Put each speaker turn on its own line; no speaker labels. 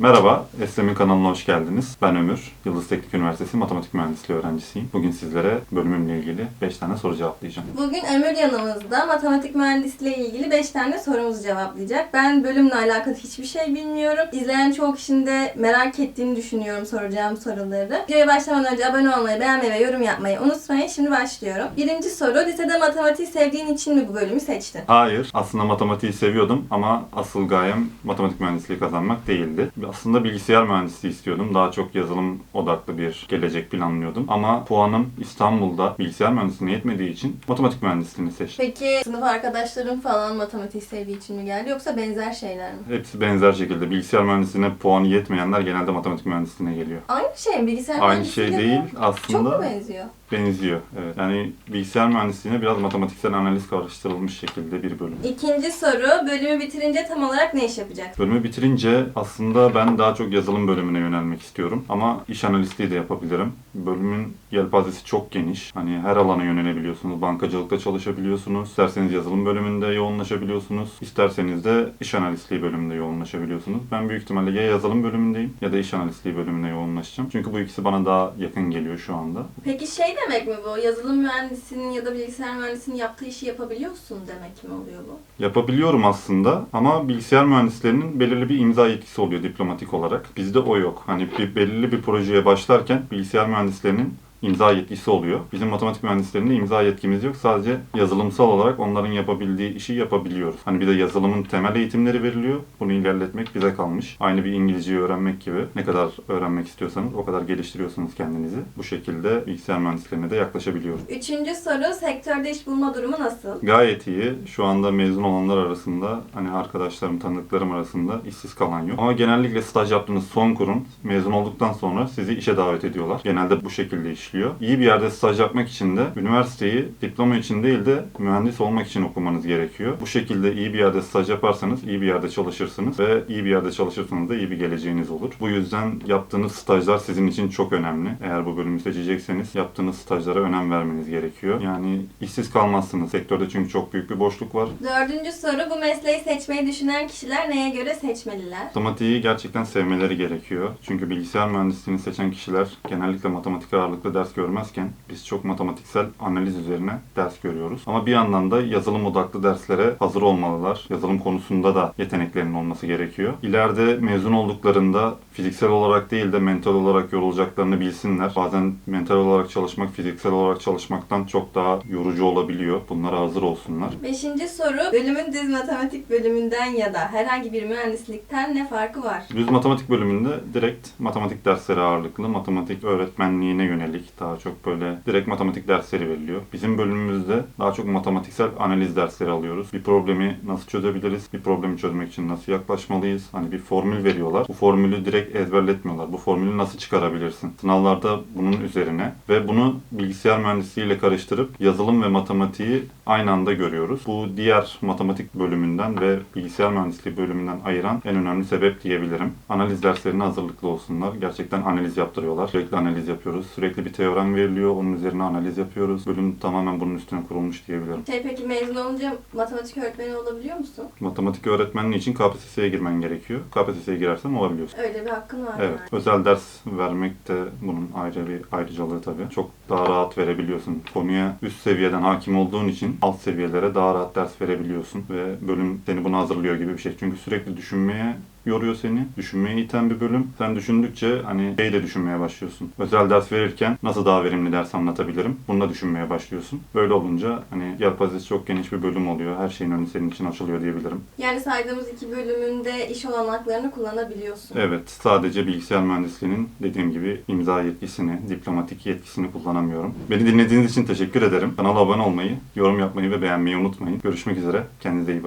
Merhaba, Eslem'in kanalına hoş geldiniz. Ben Ömür, Yıldız Teknik Üniversitesi Matematik Mühendisliği öğrencisiyim. Bugün sizlere bölümümle ilgili 5 tane soru cevaplayacağım.
Bugün Ömür yanımızda matematik mühendisliği ile ilgili 5 tane sorumuzu cevaplayacak. Ben bölümle alakalı hiçbir şey bilmiyorum. İzleyen çoğu kişinin de merak ettiğini düşünüyorum soracağım soruları. Videoya başlamadan önce abone olmayı, beğenmeyi ve yorum yapmayı unutmayın. Şimdi başlıyorum. Birinci soru, lisede matematiği sevdiğin için mi bu bölümü seçtin?
Hayır, aslında matematiği seviyordum ama asıl gayem matematik mühendisliği kazanmak değildi. Aslında bilgisayar mühendisliği istiyordum. Daha çok yazılım odaklı bir gelecek planlıyordum. Ama puanım İstanbul'da bilgisayar mühendisliğine yetmediği için matematik mühendisliğini seçtim.
Peki sınıf arkadaşların falan matematiği sevdiği için mi geldi yoksa benzer şeyler mi?
Hepsi benzer şekilde. Bilgisayar mühendisliğine puanı yetmeyenler genelde matematik mühendisliğine geliyor.
Aynı şey mi? Bilgisayar
Aynı şey
de
değil
mi? Çok
aslında.
mu benziyor?
Benziyor. Evet. Yani bilgisayar mühendisliğine biraz matematiksel analiz karıştırılmış şekilde bir bölüm.
İkinci soru, bölümü bitirince tam olarak ne iş yapacak?
Bölümü bitirince aslında ben daha çok yazılım bölümüne yönelmek istiyorum. Ama iş analistliği de yapabilirim. Bölümün yelpazesi çok geniş. Hani her alana yönelebiliyorsunuz. Bankacılıkta çalışabiliyorsunuz. İsterseniz yazılım bölümünde yoğunlaşabiliyorsunuz. İsterseniz de iş analistliği bölümünde yoğunlaşabiliyorsunuz. Ben büyük ihtimalle ya yazılım bölümündeyim ya da iş analistliği bölümünde yoğunlaşacağım. Çünkü bu ikisi bana daha yakın geliyor şu anda.
Peki şey demek mi bu? Yazılım mühendisinin ya da bilgisayar mühendisinin yaptığı işi yapabiliyorsun demek mi oluyor bu?
Yapabiliyorum aslında ama bilgisayar mühendislerinin belirli bir imza yetkisi oluyor diplomatik olarak. Bizde o yok. Hani bir belirli bir projeye başlarken bilgisayar mühendislerinin imza yetkisi oluyor. Bizim matematik mühendislerinde imza yetkimiz yok. Sadece yazılımsal olarak onların yapabildiği işi yapabiliyoruz. Hani bir de yazılımın temel eğitimleri veriliyor. Bunu ilerletmek bize kalmış. Aynı bir İngilizceyi öğrenmek gibi. Ne kadar öğrenmek istiyorsanız o kadar geliştiriyorsunuz kendinizi. Bu şekilde bilgisayar mühendislerine de yaklaşabiliyoruz.
Üçüncü soru, sektörde iş bulma durumu nasıl?
Gayet iyi. Şu anda mezun olanlar arasında hani arkadaşlarım, tanıdıklarım arasında işsiz kalan yok. Ama genellikle staj yaptığınız son kurum mezun olduktan sonra sizi işe davet ediyorlar. Genelde bu şekilde işliyor. İyi bir yerde staj yapmak için de üniversiteyi diploma için değil de mühendis olmak için okumanız gerekiyor. Bu şekilde iyi bir yerde staj yaparsanız iyi bir yerde çalışırsınız ve iyi bir yerde çalışırsanız da iyi bir geleceğiniz olur. Bu yüzden yaptığınız stajlar sizin için çok önemli. Eğer bu bölümü seçecekseniz yaptığınız stajlara önem vermeniz gerekiyor. Yani işsiz kalmazsınız. Sektörde çünkü çok büyük bir boşluk var.
Dördüncü soru, bu mesleği seçmeyi düşünen kişiler neye göre seçmeliler?
Matematiği gerçekten sevmeleri gerekiyor. Çünkü bilgisayar mühendisliğini seçen kişiler genellikle matematik ağırlıklı ders görmezken biz çok matematiksel analiz üzerine ders görüyoruz. Ama bir yandan da yazılım odaklı derslere hazır olmalılar. Yazılım konusunda da yeteneklerinin olması gerekiyor. İleride mezun olduklarında fiziksel olarak değil de mental olarak yorulacaklarını bilsinler. Bazen mental olarak çalışmak fiziksel olarak çalışmaktan çok daha yorucu olabiliyor. Bunlara hazır olsunlar.
Beşinci soru, bölümün düz matematik bölümünden ya da herhangi bir mühendislikten ne farkı var?
Düz matematik bölümünde direkt matematik dersleri ağırlıklı, matematik öğretmenliğine yönelik daha çok böyle direkt matematik dersleri veriliyor. Bizim bölümümüzde daha çok matematiksel analiz dersleri alıyoruz. Bir problemi nasıl çözebiliriz? Bir problemi çözmek için nasıl yaklaşmalıyız? Hani bir formül veriyorlar. Bu formülü direkt ezberletmiyorlar. Bu formülü nasıl çıkarabilirsin? Sınavlarda bunun üzerine ve bunu bilgisayar mühendisliğiyle karıştırıp yazılım ve matematiği aynı anda görüyoruz. Bu diğer matematik bölümünden ve bilgisayar mühendisliği bölümünden ayıran en önemli sebep diyebilirim. Analiz derslerine hazırlıklı olsunlar. Gerçekten analiz yaptırıyorlar. Sürekli analiz yapıyoruz. Sürekli bir teorem veriliyor. Onun üzerine analiz yapıyoruz. Bölüm tamamen bunun üstüne kurulmuş diyebilirim.
Şey peki mezun olunca matematik öğretmeni olabiliyor musun?
Matematik öğretmenliği için KPSS'ye girmen gerekiyor. KPSS'ye girersen olabiliyorsun.
Öyle bir hakkın var
Evet.
yani.
Özel ders vermek de bunun ayrı bir ayrıcalığı tabii. Çok daha rahat verebiliyorsun. Konuya üst seviyeden hakim olduğun için alt seviyelere daha rahat ders verebiliyorsun ve bölüm seni buna hazırlıyor gibi bir şey. Çünkü sürekli düşünmeye yoruyor seni. Düşünmeye iten bir bölüm. Sen düşündükçe hani şey de düşünmeye başlıyorsun. Özel ders verirken nasıl daha verimli ders anlatabilirim? Bunu da düşünmeye başlıyorsun. Böyle olunca hani yelpazesi çok geniş bir bölüm oluyor. Her şeyin önü senin için açılıyor diyebilirim.
Yani saydığımız iki bölümünde iş olanaklarını kullanabiliyorsun.
Evet, sadece bilgisayar mühendisliğinin dediğim gibi imza yetkisini, diplomatik yetkisini kullanamıyorum. Beni dinlediğiniz için teşekkür ederim. Kanala abone olmayı, yorum yapmayı ve beğenmeyi unutmayın. Görüşmek üzere. Kendinize iyi bakın.